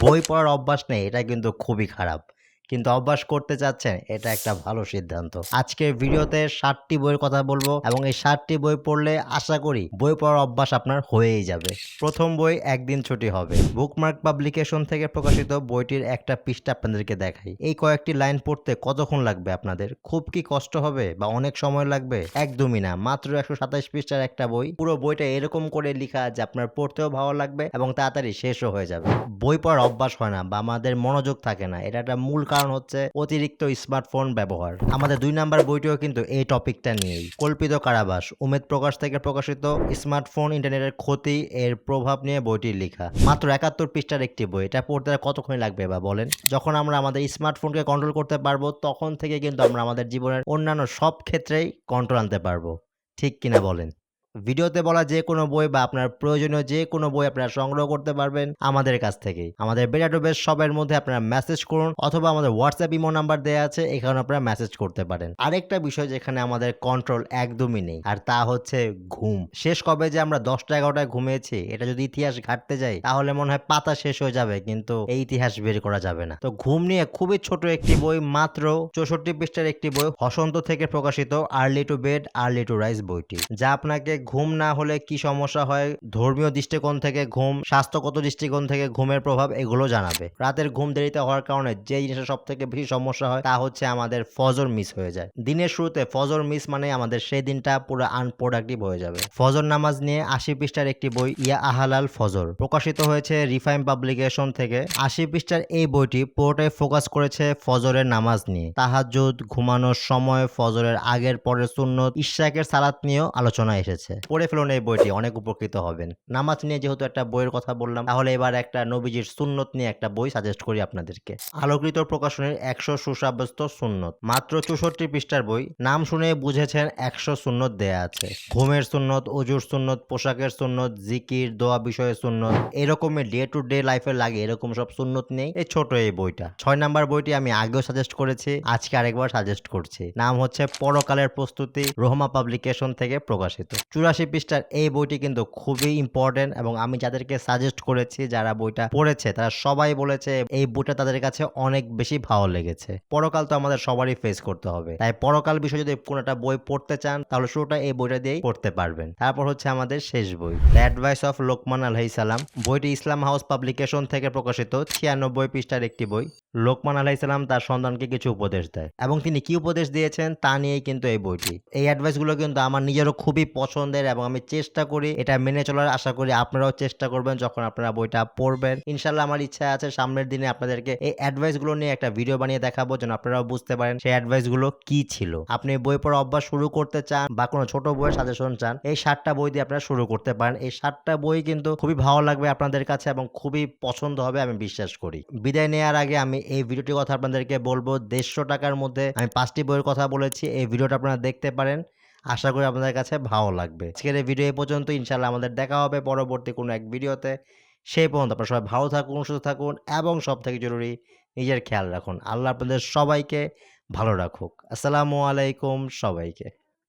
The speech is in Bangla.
বই পড়ার অভ্যাস নেই এটা কিন্তু খুবই খারাপ। কিন্তু অভ্যাস করতে চাচ্ছেন, এটা একটা ভালো সিদ্ধান্ত। আজকের ভিডিওতে ষাটটি বইয়ের কথা বলব এবং এই ষাটটি বই পড়লে আশা করি বই পড়ার অভ্যাস আপনার হয়েই যাবে। প্রথম বই, একদিন ছুটি হবে। বুকমার্ক পাবলিকেশন থেকে প্রকাশিত বইটির একটা পৃষ্ঠা আপনাদেরকে দেখাই। এই কয়েকটি লাইন পড়তে কতক্ষণ লাগবে আপনাদের? খুব কি কষ্ট হবে বা অনেক সময় লাগবে? একদমই না, মাত্র একশো সাতাশ পৃষ্ঠার একটা বই। পুরো বইটা এরকম করে লেখা যে আপনার পড়তেও ভালো লাগবে এবং তাড়াতাড়ি শেষও হয়ে যাবে। বই পড়ার অভ্যাস হয় না বা আমাদের মনোযোগ থাকে না, এটা একটা মূল কারণ হচ্ছে অতিরিক্ত স্মার্টফোন ব্যবহার। আমাদের দুই নাম্বার বইটিও কিন্তু এই টপিকটা নিয়েই। কল্পিত কারাবাস, উমেদ প্রকাশ থেকে প্রকাশিত স্মার্টফোন ইন্টারনেটের ক্ষতি এর প্রভাব নিয়ে বইটি লেখা। মাত্র একাত্তর পৃষ্ঠার একটি বই, এটা পড়তে কতক্ষণ লাগবে বা বলেন? যখন আমরা আমাদের স্মার্টফোনকে কন্ট্রোল করতে পারব, তখন থেকে কিন্তু আমরা আমাদের জীবনের অন্যান্য সব ক্ষেত্রেই কন্ট্রোল আনতে পারব। ঠিক কিনা বলেন? ভিডিওতে বলা যে কোনো বই বা আপনার প্রয়োজনীয় যে কোনো বই আপনারা সংগ্রহ করতে পারবেন আমাদের কাছ থেকেই। আমাদের বেটাটোবেস সবের মধ্যে আপনারা মেসেজ করুন অথবা আমাদের হোয়াটসঅ্যাপ ইমো নাম্বার দেওয়া আছে এখানে আপনারা মেসেজ করতে পারেন। আরেকটা বিষয় যেখানে আমাদের কন্ট্রোল একদমই নেই, আর তা হচ্ছে ঘুম। শেষ কবে যে আমরা দশটা এগারোটায় ঘুমিয়েছি, এটা যদি ইতিহাস ঘাটতে যাই, তাহলে মনে হয় পাতা শেষ হয়ে যাবে, কিন্তু এই ইতিহাস বের করা যাবে না। তো ঘুম নিয়ে খুবই ছোট একটি বই, মাত্র চৌষট্টি পৃষ্ঠার একটি বই, হসন্ত থেকে প্রকাশিত early to bed early to rise বইটি। যা আপনাকে ঘুম না হলে কি সমস্যা হয়? ধর্মীয় দৃষ্টিকোণ থেকে ঘুম, স্বাস্থ্যগত দৃষ্টিকোণ থেকে ঘুমের প্রভাব এগুলো জানাবে। রাতের ঘুম দেরিতে হওয়ার কারণে যে জিনিসটা সব থেকে বেশি সমস্যা হয় তা হচ্ছে আমাদের ফজর মিস হয়ে যায়। দিনের শুরুতে ফজর মিস মানে আমাদের সেই দিনটা পুরো আনপ্রোডাক্টিভ হয়ে যাবে। ফজর নামাজ নিয়ে আশি পৃষ্ঠার একটি বই, ইয়া আহালাল ফজর, প্রকাশিত হয়েছে রিফাইন পাবলিকেশন থেকে। আশি পৃষ্ঠার এই বইটি পুরোটাই ফোকাস করেছে ফজরের নামাজ নিয়ে। তাহাজুদ ঘুমানোর সময়, ফজরের আগের পরের সুন্নত, ইশাকের সালাত নিয়েও আলোচনা এসেছে। পড়ে ফেলুন এই বইটি, অনেক উপকৃত হবেন। নামাজ নিয়ে যেহেতু একটা বইয়ের কথা বললাম, তাহলে এবার একটা নবীজির সুন্নত নিয়ে একটা বই সাজেস্ট করি আপনাদেরকে। আলোকিত প্রকাশনের একশো সুসাব্যস্ত সুন্নত। মাত্র চৌষট্টি পৃষ্ঠার বই, নাম শুনে বুঝেছেন একশো সুন্নত দেয়া আছে। ঘুমের সুন্নত, অজুর সুন্নত, পোশাকের সুন্নত, জিকির, দোয়া বিষয়ে সুন্নত, এরকমই ডে টু ডে লাইফে লাগে এরকম সব সুন্নত নেই। এই ছোট এই বইটা। ছয় নাম্বার বইটি আমি আগেও সাজেস্ট করেছি, আজকে আরেকবার সাজেস্ট করছি। নাম হচ্ছে পরকালের প্রস্তুতি রোহমা পাবলিকেশন থেকে প্রকাশিত। চুরাশি পৃষ্ঠার এই বইটি কিন্তু খুবই ইম্পর্টেন্ট এবং আমি যাদেরকে সাজেস্ট করেছি যারা বইটা পড়েছে, তারা সবাই বলেছে এই বইটা তাদের কাছে অনেক বেশি ভালো লেগেছে। পরকাল তো আমাদের সবারই ফেস করতে হবে। তাই পরকাল বিষয়ে যদি কোনো একটা বই পড়তে চান, তাহলে শুরুটা এই বইটা দিয়েই পড়তে পারবেন। তারপর হচ্ছে আমাদের শেষ বই দ্য অ্যাডভাইস অফ লোকমান আলহি সালাম বইটি ইসলাম হাউস পাবলিকেশন থেকে প্রকাশিত, ছিয়ানব্বই পৃষ্ঠার একটি বই। লোকমান আলাহি সালাম তার সন্তানকে কিছু উপদেশ দেয়। এবং তিনি কি উপদেশ দিয়েছেন তা নিয়েই কিন্তু এই বইটি। এই অ্যাডভাইসগুলো কিন্তু আমার নিজেরও খুবই পছন্দের এবং আমি চেষ্টা করি এটা মেনে চলার। আশা করি আপনারাও চেষ্টা করবেন যখন আপনারা বইটা পড়বেন। ইনশাল্লাহ আমার ইচ্ছা আছে সামনের দিনে আপনাদেরকে এই অ্যাডভাইসগুলো নিয়ে একটা ভিডিও বানিয়ে দেখাবো যেন আপনারাও বুঝতে পারেন সেই অ্যাডভাইসগুলো কি ছিল। আপনি বই পড়া অভ্যাস শুরু করতে চান বা কোনো ছোট বইয়ের সাজেশন চান, এই সাতটা বই দিয়ে আপনারা শুরু করতে পারেন। এই সাতটা বই কিন্তু খুবই ভালো লাগবে আপনাদের কাছে এবং খুবই পছন্দ হবে আমি বিশ্বাস করি। বিদায় নেওয়ার আগে আমি এই ভিডিওটির কথা আপনাদেরকে বলব, দেড়শো টাকার মধ্যে আমি পাঁচটি বইয়ের কথা বলেছি। এই ভিডিওটা আপনারা দেখতে পারেন। আশা করি আপনাদের কাছে ভালো লাগবে। আজকের এই ভিডিও এই পর্যন্ত ইনশাল্লাহ আমাদের দেখা হবে পরবর্তী কোনো এক ভিডিওতে সেই পর্যন্ত আপনারা সবাই ভালো থাকুন, সুস্থ থাকুন এবং সব থেকে জরুরি নিজের খেয়াল রাখুন। আল্লাহ আপনাদের সবাইকে ভালো রাখুক। আসসালামু আলাইকুম সবাইকে।